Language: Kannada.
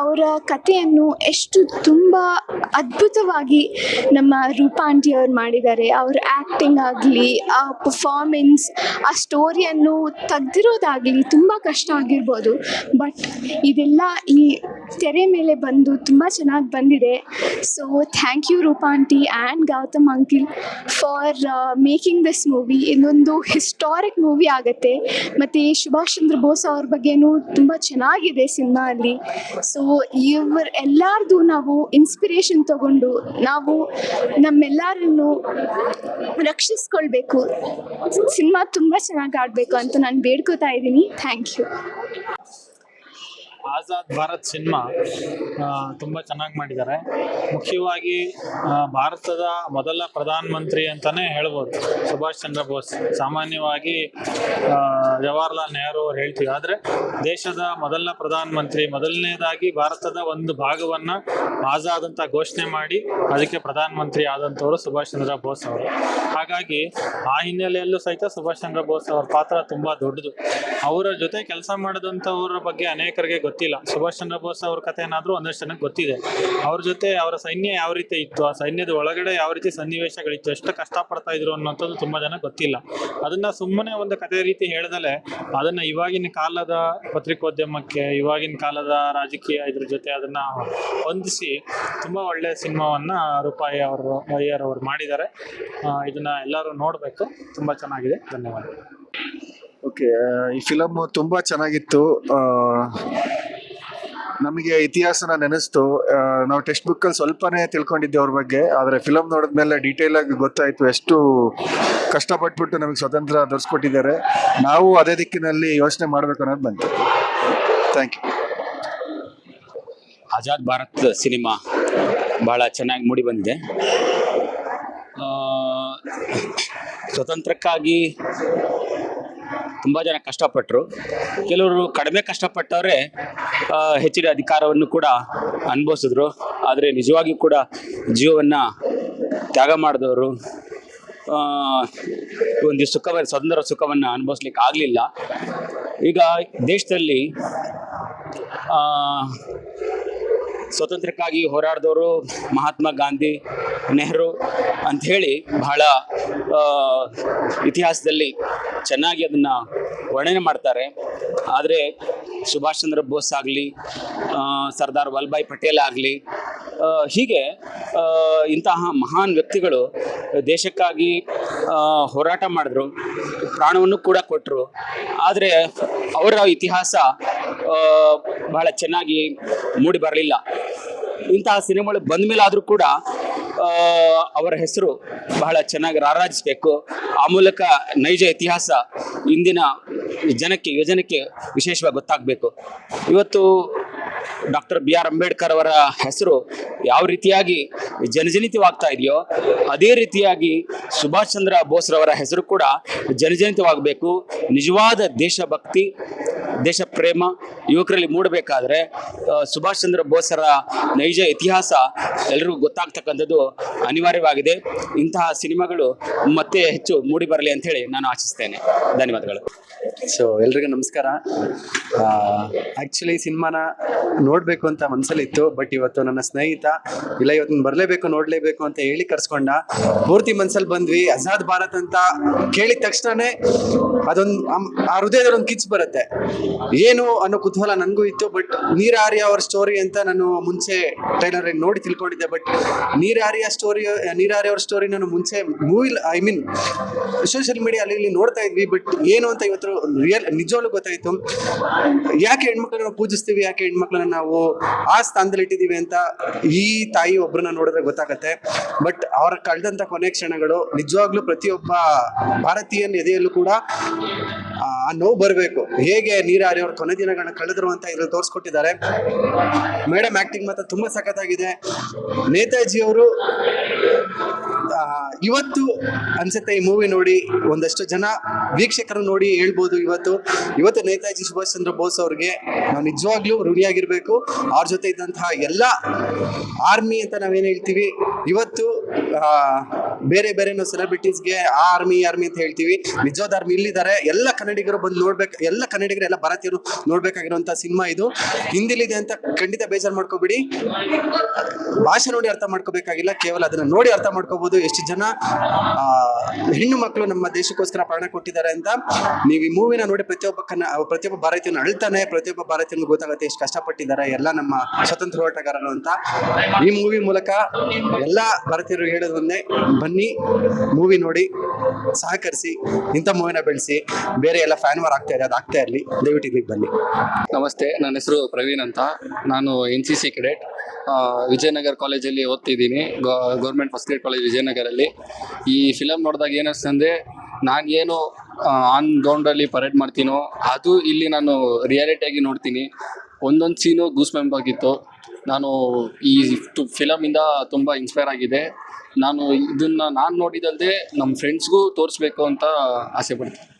ಅವರ ಕಥೆಯನ್ನು ಎಷ್ಟು ತುಂಬ ಅದ್ಭುತವಾಗಿ ನಮ್ಮ ರೂಪಾಂಟಿ ಅವ್ರು ಮಾಡಿದ್ದಾರೆ. ಅವ್ರ ಆ್ಯಕ್ಟಿಂಗ್ ಆಗಲಿ, ಆ ಪರ್ಫಾರ್ಮೆನ್ಸ್ ಆ ಸ್ಟೋರಿಯನ್ನು ತೆಗ್ದಿರೋದಾಗಲಿ ತುಂಬ ಕಷ್ಟ ಆಗಿರ್ಬೋದು. ಬಟ್ ಇದೆಲ್ಲ ಈ ತೆರೆ ಮೇಲೆ ಬಂದು ತುಂಬ ಚೆನ್ನಾಗಿ ಬಂದಿದೆ. So thank you Rupa aunty and Gautam uncle for making this movie ಇದೊಂದು ಹಿಸ್ಟಾರಿಕ್ ಮೂವಿ ಆಗುತ್ತೆ. ಮತ್ತು ಸುಭಾಷ್ ಚಂದ್ರ ಬೋಸ್ ಅವ್ರ ಬಗ್ಗೆನೂ ತುಂಬ ಚೆನ್ನಾಗಿದೆ ಸಿನಿಮಾ ಅಲ್ಲಿ ಸೊ ಇವ್ರ ಎಲ್ಲಾರ್ದು ನಾವು ಇನ್ಸ್ಪಿರೇಷನ್ ತಗೊಂಡು ನಾವು ನಮ್ಮೆಲ್ಲರನ್ನು ರಕ್ಷಿಸ್ಕೊಳ್ಬೇಕು. ಸಿನಿಮಾ ತುಂಬಾ ಚೆನ್ನಾಗಿ ಆಡ್ಬೇಕು ಅಂತ ನಾನು ಬೇಡ್ಕೋತಾ ಇದ್ದೀನಿ. Thank you Azad Bharat cinema ತುಂಬ ಚೆನ್ನಾಗಿ ಮಾಡಿದ್ದಾರೆ. ಮುಖ್ಯವಾಗಿ ಭಾರತದ ಮೊದಲ ಪ್ರಧಾನ ಮಂತ್ರಿ ಅಂತಾನೆ ಹೇಳ್ಬೋದು ಸುಭಾಷ್ ಚಂದ್ರ ಬೋಸ್. ಸಾಮಾನ್ಯವಾಗಿ ಜವಾಹರ್ಲಾಲ್ ನೆಹರು ಅವ್ರು ಹೇಳ್ತೀವಿ. ಆದರೆ, ದೇಶದ ಮೊದಲ ಪ್ರಧಾನಮಂತ್ರಿ ಮೊದಲನೇದಾಗಿ ಭಾರತದ ಒಂದು ಭಾಗವನ್ನ ಆಜಾದ್ ಅಂತ ಘೋಷಣೆ ಮಾಡಿ ಅದಕ್ಕೆ ಪ್ರಧಾನಮಂತ್ರಿ ಆದಂಥವರು ಸುಭಾಷ್ ಚಂದ್ರ ಬೋಸ್ ಅವರು. ಹಾಗಾಗಿ, ಆ ಹಿನ್ನೆಲೆಯಲ್ಲೂ ಸಹಿತ ಸುಭಾಷ್ ಚಂದ್ರ ಬೋಸ್ ಅವರ ಪಾತ್ರ ತುಂಬಾ ದೊಡ್ಡದು. ಅವರ ಜೊತೆ ಕೆಲಸ ಮಾಡಿದಂಥವ್ರ ಬಗ್ಗೆ ಅನೇಕರಿಗೆ ಗೊತ್ತಿಲ್ಲ. ಸುಭಾಷ್ ಚಂದ್ರ ಬೋಸ್ ಅವ್ರ ಕಥೆ ಏನಾದರೂ ಒಂದಷ್ಟು ಜನಕ್ಕೆ ಗೊತ್ತಿದೆ. ಅವ್ರ ಜೊತೆ ಅವರ ಸೈನ್ಯ ಯಾವ ರೀತಿ ಇತ್ತು, ಆ ಸೈನ್ಯದ ಒಳಗಡೆ ಯಾವ ರೀತಿ ಸನ್ನಿವೇಶಗಳಿತ್ತು, ಎಷ್ಟು ಕಷ್ಟಪಡ್ತಾ ಇದ್ರು ಅನ್ನೋಂಥದ್ದು ತುಂಬಾ ಜನ ಗೊತ್ತಿಲ್ಲ. ಅದನ್ನ ಸುಮ್ಮನೆ ಒಂದು ಕಥೆ ರೀತಿ ಹೇಳ್ದಲೆ ಅದನ್ನ ಇವಾಗಿನ ಕಾಲದ ಪತ್ರಿಕೋದ್ಯಮಕ್ಕೆ, ಇವಾಗಿನ ಕಾಲದ ರಾಜಕೀಯ ಇದ್ರ ಜೊತೆ ಅದನ್ನ ಹೊಂದಿಸಿ ತುಂಬಾ ಒಳ್ಳೆ ಸಿನಿಮಾವನ್ನ ರೂಪಾಯಿ ಅವರು, ಅಯ್ಯರ್ ಅವರು ಮಾಡಿದ್ದಾರೆ. ಇದನ್ನ ಎಲ್ಲರೂ ನೋಡಬೇಕು. ತುಂಬಾ ಚೆನ್ನಾಗಿದೆ. ಧನ್ಯವಾದ. ಓಕೆ, ಈ ಫಿಲಮ್ ತುಂಬಾ ಚೆನ್ನಾಗಿತ್ತು. ನಮಗೆ ಇತಿಹಾಸನ ನೆನೆಸ್ತು. ನಾವು ಟೆಕ್ಸ್ಟ್ ಬುಕ್ ಅಲ್ಲಿ ಸ್ವಲ್ಪನೇ ತಿಳ್ಕೊಂಡಿದ್ದೆ ಅವ್ರ ಬಗ್ಗೆ, ಆದ್ರೆ ಫಿಲಮ್ ನೋಡಿದ್ಮೇಲೆ ಡೀಟೇಲ್ ಆಗಿ ಗೊತ್ತಾಯ್ತು ಎಷ್ಟು ಕಷ್ಟಪಟ್ಬಿಟ್ಟು ನಮಗೆ ಸ್ವತಂತ್ರ ದೊರಸ್ಕೊಟ್ಟಿದ್ದಾರೆ. ನಾವು ಅದೇ ದಿಕ್ಕಿನಲ್ಲಿ ಯೋಚನೆ ಮಾಡ್ಬೇಕು ಅನ್ನೋದು ಬಂತು. Thank you Azad Bharat cinema ಭಾಳ ಚೆನ್ನಾಗಿ ಮೂಡಿ ಬಂದಿದೆ. ಸ್ವತಂತ್ರಕ್ಕಾಗಿ ತುಂಬ ಜನ ಕಷ್ಟಪಟ್ಟರು ಕೆಲವರು ಕಡಿಮೆ ಕಷ್ಟಪಟ್ಟವರೇ ಹೆಚ್ಚಿನ ಅಧಿಕಾರವನ್ನು ಕೂಡ ಅನುಭವಿಸಿದ್ರು. ಆದರೆ ನಿಜವಾಗಿಯೂ ಕೂಡ ಜೀವವನ್ನು ತ್ಯಾಗ ಮಾಡಿದವರು ಒಂದು ಸುಖವ, ಸ್ವತಂತ್ರ ಸುಖವನ್ನು ಅನುಭವಿಸ್ಲಿಕ್ಕೆ ಆಗಲಿಲ್ಲ. ಈಗ ದೇಶದಲ್ಲಿ ಸ್ವತಂತ್ರಕ್ಕಾಗಿ ಹೋರಾಡಿದವರು ಮಹಾತ್ಮ ಗಾಂಧಿ, ನೆಹರು ಅಂತ ಹೇಳಿ ಬಹಳ ಇತಿಹಾಸದಲ್ಲಿ ಚೆನ್ನಾಗಿ ಅದನ್ನು ವರ್ಣನೆ ಮಾಡ್ತಾರೆ. ಆದರೆ ಸುಭಾಷ್ ಚಂದ್ರ ಬೋಸ್ ಆಗಲಿ ಸರ್ದಾರ್ ವಲ್ಲಭಾಯ್ ಪಟೇಲ್ ಆಗಲಿ ಹೀಗೆ ಇಂತಹ ಮಹಾನ್ ವ್ಯಕ್ತಿಗಳು ದೇಶಕ್ಕಾಗಿ ಹೋರಾಟ ಮಾಡಿದ್ರು, ಪ್ರಾಣವನ್ನು ಕೂಡ ಕೊಟ್ಟರು ಆದರೆ ಅವರ ಇತಿಹಾಸ ಬಹಳ ಚೆನ್ನಾಗಿ ಮೂಡಿ ಬರಲಿಲ್ಲ. ಇಂತಹ ಸಿನಿಮಾಗಳು ಬಂದ ಮೇಲಾದರೂ ಕೂಡ ಅವರ ಹೆಸರು ಬಹಳ ಚೆನ್ನಾಗಿ ರಾರಾಜಿಸಬೇಕು. ಆ ಮೂಲಕ ನೈಜ ಇತಿಹಾಸ ಇಂದಿನ ಜನಕ್ಕೆ ಯುವಜನಕ್ಕೆ ವಿಶೇಷವಾಗಿ ಗೊತ್ತಾಗಬೇಕು. ಇವತ್ತು ಡಾಕ್ಟರ್ ಬಿ ಆರ್ ಅಂಬೇಡ್ಕರ್ ಅವರ ಹೆಸರು ಯಾವ ರೀತಿಯಾಗಿ ಜನಜನಿತವಾಗ್ತಾ ಇದೆಯೋ, ಅದೇ ರೀತಿಯಾಗಿ ಸುಭಾಷ್ ಚಂದ್ರ ಬೋಸ್ರವರ ಹೆಸರು ಕೂಡ ಜನಜನಿತವಾಗಬೇಕು. ನಿಜವಾದ ದೇಶಭಕ್ತಿ ದೇಶ ಪ್ರೇಮ ಯುವಕರಲ್ಲಿ ಮೂಡಬೇಕಾದ್ರೆ ಸುಭಾಷ್ ಚಂದ್ರ ಬೋಸರ ನೈಜ ಇತಿಹಾಸ ಎಲ್ಲರಿಗೂ ಗೊತ್ತಾಗ್ತಕ್ಕಂಥದ್ದು ಅನಿವಾರ್ಯವಾಗಿದೆ. ಇಂತಹ ಸಿನಿಮಾಗಳು ಮತ್ತೆ ಹೆಚ್ಚು ಮೂಡಿ ಬರಲಿ ಅಂತ ಹೇಳಿ ನಾನು ಆಶಿಸ್ತೇನೆ. ಧನ್ಯವಾದಗಳು. ಸೊ ಎಲ್ರಿಗೂ ನಮಸ್ಕಾರ. ಆ್ಯಕ್ಚುಲಿ ಸಿನಿಮಾನ ನೋಡಬೇಕು ಅಂತ ಮನಸ್ಸಲ್ಲಿತ್ತು ಬಟ್ ಇವತ್ತು ನನ್ನ ಸ್ನೇಹಿತ, ಇಲ್ಲ ಇವತ್ತು ಬರಲೇಬೇಕು, ನೋಡಲೇಬೇಕು ಅಂತ ಹೇಳಿ ಕರ್ಸ್ಕೊಂಡ, ಪೂರ್ತಿ ಮನ್ಸಲ್ಲಿ ಬಂದ್ವಿ. ಆಜಾದ್ ಭಾರತ್ ಅಂತ ಕೇಳಿದ ತಕ್ಷಣನೇ ಅದೊಂದು, ಆ ಹೃದಯದಲ್ಲಿ ಒಂದು ಕಿಚ್ ಬರುತ್ತೆ. ಏನು ಅನ್ನೋ ಕುತೂಹಲ ನನಗೂ ಇತ್ತು ಬಟ್ ನೀರಾರ್ಯ ಅವ್ರ ಸ್ಟೋರಿ ಅಂತ ನಾನು ಮುಂಚೆ ಟ್ರೈಲರ್ ನೋಡಿ ತಿಳ್ಕೊಂಡಿದ್ದೆ. ಬಟ್ ನೀರಾರ್ಯ ಸ್ಟೋರಿ ನೀರಾರ್ಯ ಅವರ ಸ್ಟೋರಿ ನಾನು ಮುಂಚೆ movie I mean social media ಅಲ್ಲಿ ನೋಡ್ತಾ ಇದ್ವಿ ಬಟ್ ಏನು ಅಂತ ಇವತ್ತು ರಿಯಲ್ ನಿಜವಾಗ್ಲೂ ಗೊತ್ತಾಯ್ತು. ಯಾಕೆ ಹೆಣ್ಮಕ್ಳನ್ನ ಪೂಜಿಸ್ತೀವಿ, ಯಾಕೆ ಹೆಣ್ಮಕ್ಳನ್ನ ನಾವು ಆ ಸ್ಥಾನದಲ್ಲಿ ಇಟ್ಟಿದ್ದೀವಿ ಅಂತ ಈ ತಾಯಿ ಒಬ್ಬರನ್ನ ನೋಡಿದ್ರೆ ಗೊತ್ತಾಗತ್ತೆ. ಬಟ್ ಅವರ ಕಳೆದಂತ ಕೊನೆ ಕ್ಷಣಗಳು ನಿಜವಾಗ್ಲೂ ಪ್ರತಿಯೊಬ್ಬ ಭಾರತೀಯನ ಎದೆಯಲ್ಲೂ ಕೂಡ ಆ ನೋವು ಬರಬೇಕು. ಹೇಗೆ ನೀರಾರಿ ಅವ್ರ ಕೊನೆ ದಿನಗಳನ್ನ ಕಳೆದ್ರು ಅಂತ ಇದ್ರಲ್ಲಿ ತೋರಿಸ್ಕೊಟ್ಟಿದ್ದಾರೆ. ಮೇಡಮ್ ಆಕ್ಟಿಂಗ್ ಮಾತ್ರ ತುಂಬಾ ಸಖತ್ತಾಗಿದೆ. ನೇತಾಜಿ ಅವರು ಇವತ್ತು ಅನ್ಸುತ್ತೆ ಈ ಮೂವಿ ನೋಡಿ ಒಂದಷ್ಟು ಜನ ವೀಕ್ಷಕರು ನೋಡಿ ಹೇಳ್ಬೋದು ಇವತ್ತು. ಇವತ್ತು ನೇತಾಜಿ ಸುಭಾಷ್ ಚಂದ್ರ ಬೋಸ್ ಅವ್ರಿಗೆ ನಾವು ನಿಜವಾಗ್ಲೂ ಋಣಿಯಾಗಿರ್ಬೇಕು. ಅವ್ರ ಜೊತೆ ಇದ್ದಂತಹ ಎಲ್ಲ ಆರ್ಮಿ ಅಂತ ನಾವೇನು ಹೇಳ್ತೀವಿ, ಇವತ್ತು ಬೇರೆ ಬೇರೆ ನಾವು ಸೆಲೆಬ್ರಿಟೀಸ್ಗೆ ಆ ಆರ್ಮಿ ಆರ್ಮಿ ಅಂತ ಹೇಳ್ತೀವಿ. ನಿಜವಾದ ಆರ್ಮಿ ಇಲ್ಲಿದ್ದಾರೆ. ಎಲ್ಲ ಕನ್ನಡಿಗರು ಬಂದು ನೋಡ್ಬೇಕು, ಎಲ್ಲ ಕನ್ನಡಿಗರು ಎಲ್ಲ ಭಾರತೀಯರು ನೋಡ್ಬೇಕಾಗಿರುವಂತ ಸಿನಿಮಾ ಇದು. ಹಿಂದಿಲಿದೆ ಅಂತ ಖಂಡಿತ ಬೇಜಾರು ಮಾಡ್ಕೋಬಿಡಿ. ಭಾಷೆ ನೋಡಿ ಅರ್ಥ ಮಾಡ್ಕೋಬೇಕಾಗಿಲ್ಲ, ಕೇವಲ ಅದನ್ನ ನೋಡಿ ಅರ್ಥ ಮಾಡ್ಕೋಬಹುದು ಎಷ್ಟು ಜನ ಹೆಣ್ಣು ಮಕ್ಕಳು ನಮ್ಮ ದೇಶಕ್ಕೋಸ್ಕರ ಪ್ರಾಣ ಕೊಟ್ಟಿದ್ದಾರೆ ಅಂತ. ನೀವು ಈ ಮೂವಿನ ನೋಡಿ ಪ್ರತಿಯೊಬ್ಬ ಕನ್ನ, ಪ್ರತಿಯೊಬ್ಬ ಭಾರತೀಯನ ಅಳ್ತಾನೆ, ಪ್ರತಿಯೊಬ್ಬ ಭಾರತೀಯನಿಗೂ ಗೊತ್ತಾಗುತ್ತೆ ಎಷ್ಟು ಕಷ್ಟಪಟ್ಟಿದ್ದಾರೆ ಎಲ್ಲ ನಮ್ಮ ಸ್ವತಂತ್ರ ಹೋರಾಟಗಾರರು ಅಂತ. ಈ ಮೂವಿ ಮೂಲಕ ಎಲ್ಲ ಭಾರತೀಯರು ಹೇಳೋದನ್ನೇ ಬನ್ನಿ ಮೂವಿ ನೋಡಿ, ಸಹಕರಿಸಿ, ಇಂಥ ಮೂವಿನ ಬೆಳೆಸಿ, ಬೇರೆ ಎಲ್ಲ ಫ್ಯಾನ್ ವಾರ್ ಆಗ್ತಾ ಇದೆ, ಅದು ಆಗ್ತಾ ಇರಲಿ, ದಯವಿಟ್ಟು ಇಲ್ಲಿಗೆ ಬನ್ನಿ. ನಮಸ್ತೆ, ನನ್ನ ಹೆಸರು ಪ್ರವೀಣ್ ಅಂತ. ನಾನು N C C cadet Vijayanagara ಕಾಲೇಜಲ್ಲಿ ಓದ್ತಿದ್ದೀನಿ ಗೌರ್ಮೆಂಟ್ ಫಸ್ಟ್ ಗ್ರೇಡ್ ಕಾಲೇಜ್ ವಿಜಯನಗರಲ್ಲಿ. ಈ ಫಿಲಮ್ ನೋಡಿದಾಗ ಏನಿಸ್ತಂದರೆ ನಾನು ಏನು ಆನ್ ಗ್ರೌಂಡಲ್ಲಿ ಪರೇಡ್ ಮಾಡ್ತೀನೋ, ಅದು ಇಲ್ಲಿ ನಾನು ರಿಯಾಲಿಟಿಯಾಗಿ ನೋಡ್ತೀನಿ. ಒಂದೊಂದು ಸೀನು ಗೂಸ್ ಆಗಿತ್ತು. ನಾನು ಈ ಫಿಲಮಿಂದ ತುಂಬ ಇನ್ಸ್ಪೈರ್ ಆಗಿದೆ. ನಾನು ಇದನ್ನು ನಾನು ನೋಡಿದಲ್ಲದೆ ನಮ್ಮ ಫ್ರೆಂಡ್ಸ್ಗೂ ತೋರಿಸ್ಬೇಕು ಅಂತ ಆಸೆ ಪಡ್ತೀನಿ.